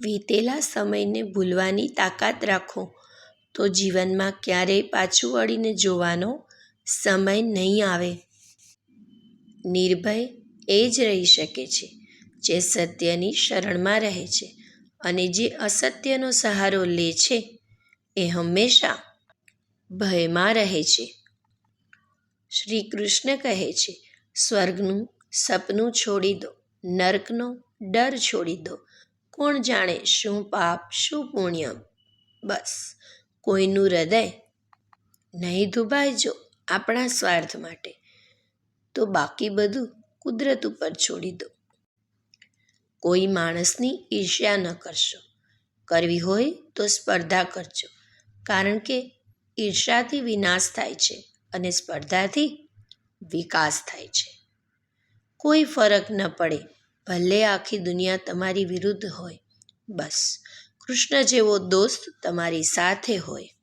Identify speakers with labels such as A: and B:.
A: વીતેલા સમયને ભૂલવાની તાકાત રાખો તો જીવનમાં ક્યારેય પાછું વળીને જોવાનો સમય નહીં આવે. નિર્ભય એ જ રહી શકે છે જે સત્યની શરણમાં રહે છે અને જે અસત્યનો સહારો લે છે એ હંમેશા ભયમાં રહે છે. શ્રી કૃષ્ણ કહે છે, સ્વર્ગનું સપનું છોડી દો, નર્કનો ડર છોડી દો. કોણ જાણે શું પાપ, શું પુણ્ય? બસ કોઈનું હૃદય નહીં દુભાય જો આપણા સ્વાર્થ માટે, તો બાકી બધું કુદરત ઉપર છોડી દો. કોઈ માણસની ઈર્ષ્યા ન કરશો. કરવી હોય તો સ્પર્ધા કરજો કારણ કે ઈર્ષ્યાથી વિનાશ થાય છે અને સ્પર્ધાથી વિકાસ થાય છે. કોઈ ફરક ન પડે ભલે આખી દુનિયા તમારી વિરુદ્ધ હોય, બસ કૃષ્ણ જેવો દોસ્ત તમારી સાથે હોય.